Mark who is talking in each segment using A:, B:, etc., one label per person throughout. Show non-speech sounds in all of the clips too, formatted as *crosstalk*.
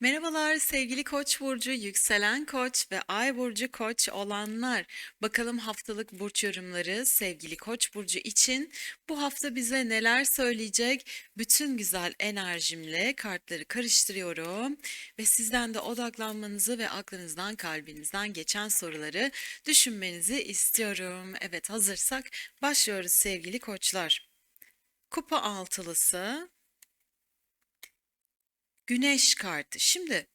A: Merhabalar sevgili Koç burcu, yükselen Koç ve Ay burcu Koç olanlar. Bakalım haftalık burç yorumları sevgili Koç burcu için bu hafta bize neler söyleyecek? Bütün güzel enerjimle kartları karıştırıyorum ve sizden de odaklanmanızı ve aklınızdan, kalbinizden geçen soruları düşünmenizi istiyorum. Evet, hazırsak başlıyoruz sevgili Koçlar. Kupa altılısı, Güneş kartı. Şimdi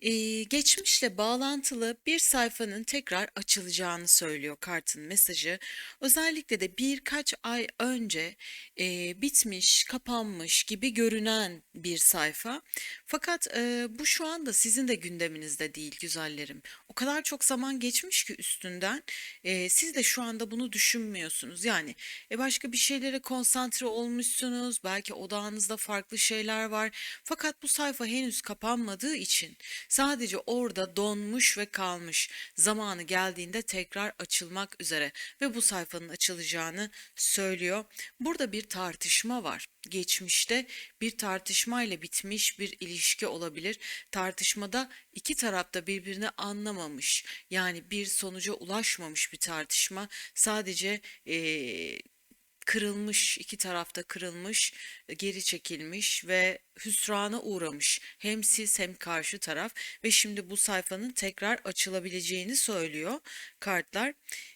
A: eee, geçmişle bağlantılı bir sayfanın tekrar açılacağını söylüyor kartın mesajı. Özellikle de birkaç ay önce eee, bitmiş, kapanmış gibi görünen bir sayfa. Fakat eee, bu şu anda sizin de gündeminizde değil güzellerim. O kadar çok zaman geçmiş ki üstünden eee, siz de şu anda bunu düşünmüyorsunuz. Yani e, başka bir şeylere konsantre olmuşsunuz. Belki odağınızda farklı şeyler var. Fakat bu sayfa henüz kapanmadığı için sadece orada donmuş ve kalmış. Zamanı geldiğinde tekrar açılmak üzere ve bu sayfanın açılacağını söylüyor. Burada bir tartışma var. Geçmişte bir tartışmayla bitmiş bir ilişki olabilir. Tartışmada iki taraf da birbirini anlamamış. Yani bir sonuca ulaşmamış bir tartışma. Sadece eee kırılmış, iki tarafta kırılmış, geri çekilmiş ve hüsrana uğramış. Hem siz hem karşı taraf ve şimdi bu sayfanın tekrar açılabileceğini söylüyor kartlar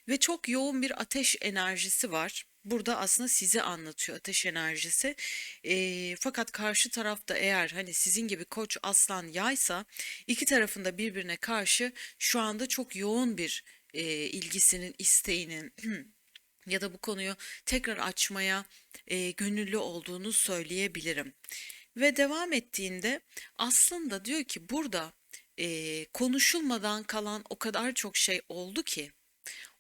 A: ve çok yoğun bir ateş enerjisi var. Burada aslında sizi anlatıyor ateş enerjisi. Eee, fakat karşı tarafta eğer hani sizin gibi koç aslan yaysa iki tarafında birbirine karşı şu anda çok yoğun bir eee, ilgisinin, isteğinin *clears throat* ya da bu konuyu tekrar açmaya e, gönüllü olduğunu söyleyebilirim. Ve devam ettiğinde aslında diyor ki burada e, konuşulmadan kalan o kadar çok şey oldu ki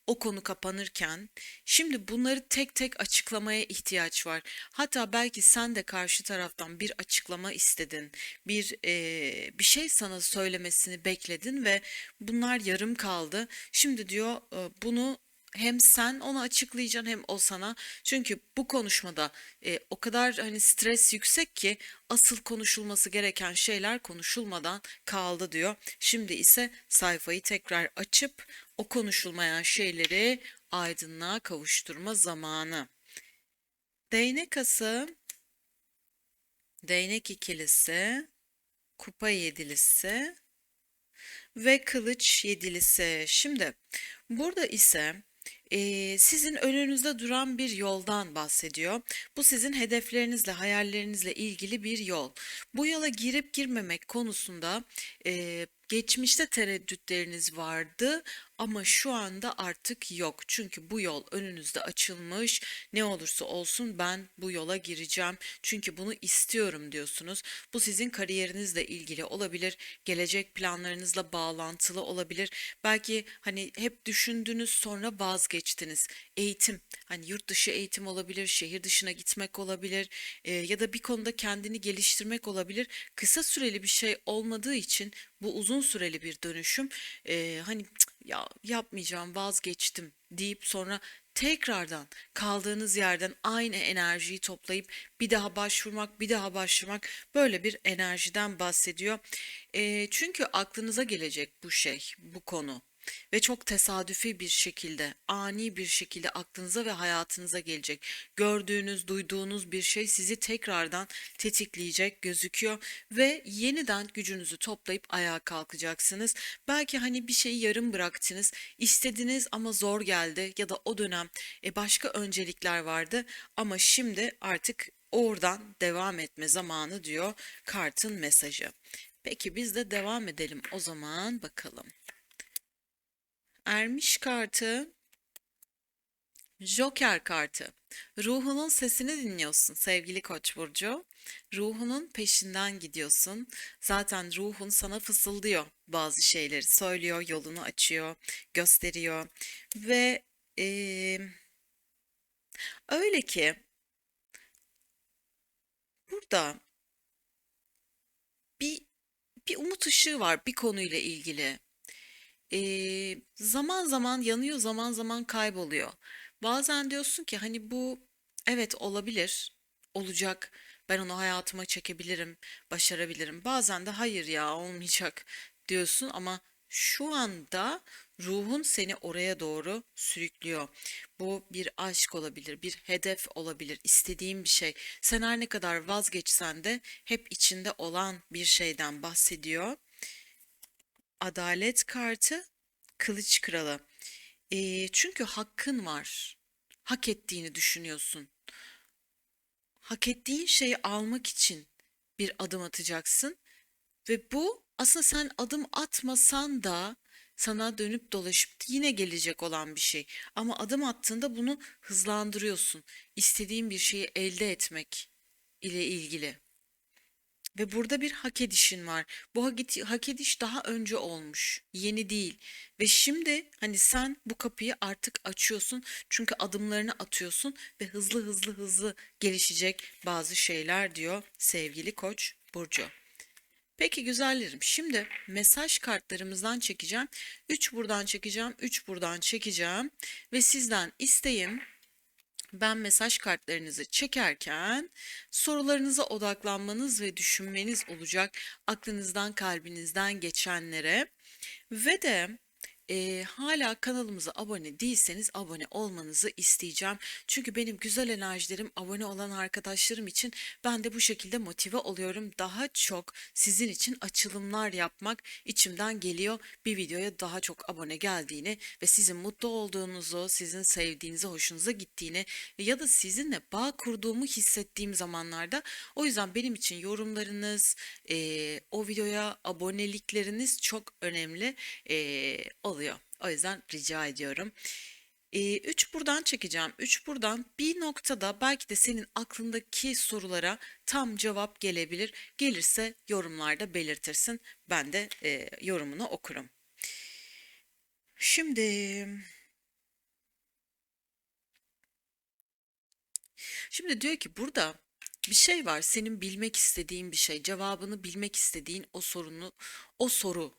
A: o konu kapanırken şimdi bunları tek tek açıklamaya ihtiyaç var. Hatta belki sen de karşı taraftan bir açıklama istedin, bir eee, bir şey sana söylemesini bekledin ve bunlar yarım kaldı. Şimdi diyor e, bunu hem sen ona açıklayacaksın hem o sana. Çünkü bu konuşmada e, o kadar hani stres yüksek ki asıl konuşulması gereken şeyler konuşulmadan kaldı diyor. Şimdi ise sayfayı tekrar açıp o konuşulmayan şeyleri aydınlığa kavuşturma zamanı. Değnek ası, değnek ikilisi, kupa yedilisi ve kılıç yedilisi. Şimdi burada ise sizin önünüzde duran bir yoldan bahsediyor. Bu sizin hedeflerinizle, hayallerinizle ilgili bir yol. Bu yola girip girmemek konusunda geçmişte tereddütleriniz vardı ama şu anda artık yok. Çünkü bu yol önünüzde açılmış. Ne olursa olsun ben bu yola gireceğim. Çünkü bunu istiyorum diyorsunuz. Bu sizin kariyerinizle ilgili olabilir. Gelecek planlarınızla bağlantılı olabilir. Belki hani hep düşündünüz sonra vazgeçtiniz. Eğitim, hani yurt dışı eğitim olabilir, şehir dışına gitmek olabilir e, ya da bir konuda kendini geliştirmek olabilir. Kısa süreli bir şey olmadığı için bu uzun süreli bir dönüşüm. E, hani "Cık, ya yapmayacağım vazgeçtim deyip sonra tekrardan kaldığınız yerden aynı enerjiyi toplayıp bir daha başvurmak, bir daha başvurmak böyle bir enerjiden bahsediyor. E, çünkü aklınıza gelecek bu şey, bu konu. Ve çok tesadüfi bir şekilde, ani bir şekilde aklınıza ve hayatınıza gelecek. Gördüğünüz, duyduğunuz bir şey sizi tekrardan tetikleyecek gözüküyor ve yeniden gücünüzü toplayıp ayağa kalkacaksınız. Belki hani bir şeyi yarım bıraktınız, istediniz ama zor geldi ya da o dönem e, başka öncelikler vardı ama şimdi artık oradan devam etme zamanı diyor kartın mesajı. Peki biz de devam edelim o zaman bakalım. Ermiş kartı, Joker kartı. Ruhunun sesini dinliyorsun sevgili Koç burcu. Ruhunun peşinden gidiyorsun. Zaten ruhun sana fısıldıyor bazı şeyleri, söylüyor, yolunu açıyor, gösteriyor ve eee, öyle ki burada bir bir umut ışığı var bir konuyla ilgili. Eee, zaman zaman yanıyor, zaman zaman kayboluyor. Bazen diyorsun ki hani bu evet olabilir, olacak. Ben onu hayatıma çekebilirim, başarabilirim. Bazen de hayır ya olmayacak diyorsun ama şu anda ruhun seni oraya doğru sürüklüyor. Bu bir aşk olabilir, bir hedef olabilir, istediğin bir şey. Sen her ne kadar vazgeçsen de hep içinde olan bir şeyden bahsediyor. Adalet kartı, kılıç kralı. Ee, çünkü hakkın var. Hak ettiğini düşünüyorsun. Hak ettiğin şeyi almak için bir adım atacaksın ve bu aslında sen adım atmasan da sana dönüp dolaşıp yine gelecek olan bir şey. Ama adım attığında bunu hızlandırıyorsun. İstediğin bir şeyi elde etmek ile ilgili. Ve burada bir hak edişin var. Bu hak, edi- hak ediş daha önce olmuş. Yeni değil. Ve şimdi hani sen bu kapıyı artık açıyorsun. Çünkü adımlarını atıyorsun ve hızlı hızlı hızlı gelişecek bazı şeyler diyor sevgili Koç burcu. Peki güzellerim. Şimdi mesaj kartlarımızdan çekeceğim. 3 buradan çekeceğim, 3 buradan çekeceğim ve sizden isteğim ben mesaj kartlarınızı çekerken sorularınıza odaklanmanız ve düşünmeniz olacak aklınızdan kalbinizden geçenlere. Ve de e, hala kanalımıza abone değilseniz abone olmanızı isteyeceğim. Çünkü benim güzel enerjilerim abone olan arkadaşlarım için ben de bu şekilde motive oluyorum. Daha çok sizin için açılımlar yapmak içimden geliyor. Bir videoya daha çok abone geldiğini ve sizin mutlu olduğunuzu, sizin sevdiğinizi, hoşunuza gittiğini ya da sizinle bağ kurduğumu hissettiğim zamanlarda o yüzden benim için yorumlarınız, e, o videoya abonelikleriniz çok önemli e, oluyor. O yüzden rica ediyorum. 3 buradan çekeceğim. 3 buradan bir noktada belki de senin aklındaki sorulara tam cevap gelebilir. Gelirse yorumlarda belirtirsin. Ben de e, yorumunu okurum. Şimdi Şimdi diyor ki burada bir şey var. Senin bilmek istediğin bir şey, cevabını bilmek istediğin o sorunu, o soru.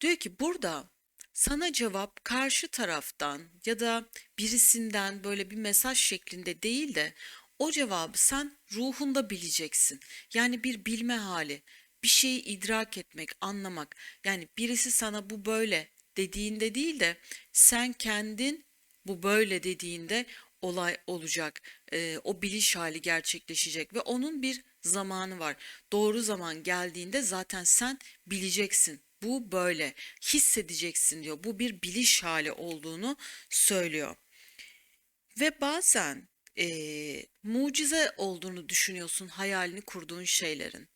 A: Diyor ki burada sana cevap karşı taraftan ya da birisinden böyle bir mesaj şeklinde değil de o cevabı sen ruhunda bileceksin. Yani bir bilme hali, bir şeyi idrak etmek, anlamak. Yani birisi sana bu böyle dediğinde değil de sen kendin bu böyle dediğinde olay olacak. Ee, o biliş hali gerçekleşecek ve onun bir zamanı var. Doğru zaman geldiğinde zaten sen bileceksin. Bu böyle hissedeceksin diyor. Bu bir biliş hali olduğunu söylüyor. Ve bazen eee, mucize olduğunu düşünüyorsun hayalini kurduğun şeylerin.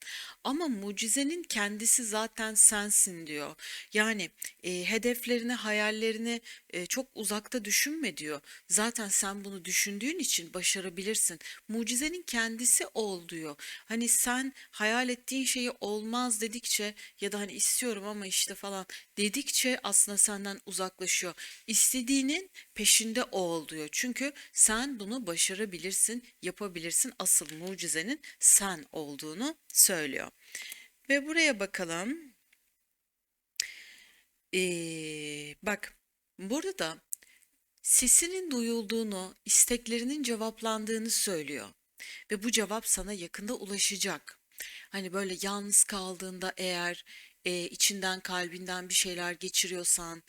A: Ama mucizenin kendisi zaten sensin diyor. Yani e, hedeflerini, hayallerini e, çok uzakta düşünme diyor. Zaten sen bunu düşündüğün için başarabilirsin. Mucizenin kendisi ol diyor. Hani sen hayal ettiğin şeyi olmaz dedikçe ya da hani istiyorum ama işte falan dedikçe aslında senden uzaklaşıyor. İstediğinin peşinde ol diyor. Çünkü sen bunu başarabilirsin, yapabilirsin. Asıl mucizenin sen olduğunu söylüyor. Ve buraya bakalım. Ee, bak burada da sesinin duyulduğunu, isteklerinin cevaplandığını söylüyor. Ve bu cevap sana yakında ulaşacak. Hani böyle yalnız kaldığında eğer e, içinden kalbinden bir şeyler geçiriyorsan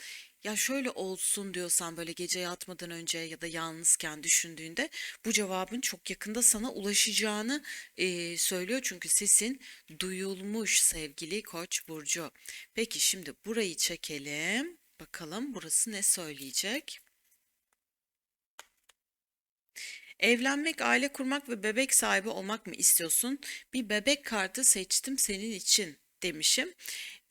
A: ya şöyle olsun diyorsan böyle gece yatmadan önce ya da yalnızken düşündüğünde bu cevabın çok yakında sana ulaşacağını e, söylüyor. Çünkü sesin duyulmuş sevgili Koç burcu. Peki şimdi burayı çekelim. Bakalım burası ne söyleyecek? Evlenmek, aile kurmak ve bebek sahibi olmak mı istiyorsun? Bir bebek kartı seçtim senin için demişim.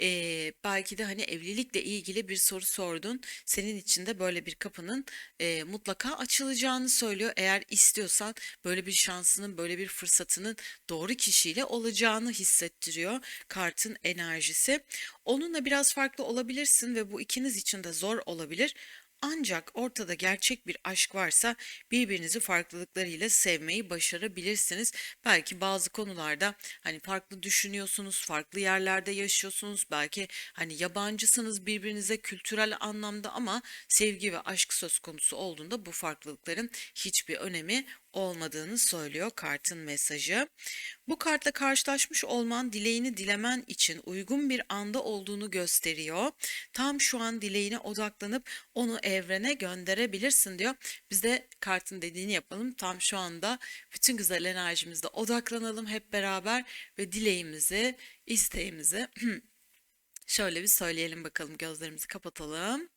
A: Ee, belki de hani evlilikle ilgili bir soru sordun. Senin için de böyle bir kapının e, mutlaka açılacağını söylüyor. Eğer istiyorsan böyle bir şansının, böyle bir fırsatının doğru kişiyle olacağını hissettiriyor kartın enerjisi. Onunla biraz farklı olabilirsin ve bu ikiniz için de zor olabilir. Ancak ortada gerçek bir aşk varsa birbirinizi farklılıklarıyla sevmeyi başarabilirsiniz. Belki bazı konularda hani farklı düşünüyorsunuz, farklı yerlerde yaşıyorsunuz, belki hani yabancısınız birbirinize kültürel anlamda ama sevgi ve aşk söz konusu olduğunda bu farklılıkların hiçbir önemi olmadığını söylüyor kartın mesajı. Bu kartla karşılaşmış olman dileğini dilemen için uygun bir anda olduğunu gösteriyor. Tam şu an dileğine odaklanıp onu evrene gönderebilirsin diyor. Biz de kartın dediğini yapalım. Tam şu anda bütün güzel enerjimizle odaklanalım hep beraber ve dileğimizi, isteğimizi *clears throat* şöyle bir söyleyelim bakalım. Gözlerimizi kapatalım.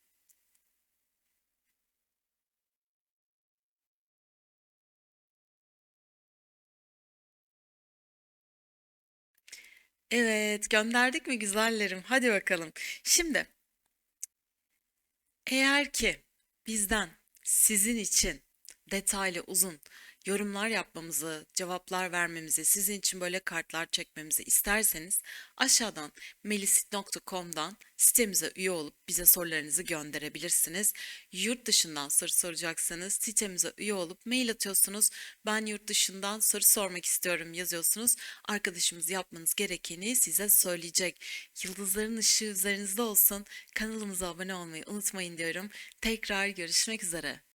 A: Evet, gönderdik mi güzellerim? Hadi bakalım. Şimdi eğer ki bizden sizin için detaylı uzun yorumlar yapmamızı, cevaplar vermemizi, sizin için böyle kartlar çekmemizi isterseniz aşağıdan melisit.com'dan sitemize üye olup bize sorularınızı gönderebilirsiniz. Yurt dışından soru soracaksanız sitemize üye olup mail atıyorsunuz. Ben yurt dışından soru sormak istiyorum yazıyorsunuz. Arkadaşımız yapmanız gerekeni size söyleyecek. Yıldızların ışığı üzerinizde olsun. Kanalımıza abone olmayı unutmayın diyorum. Tekrar görüşmek üzere.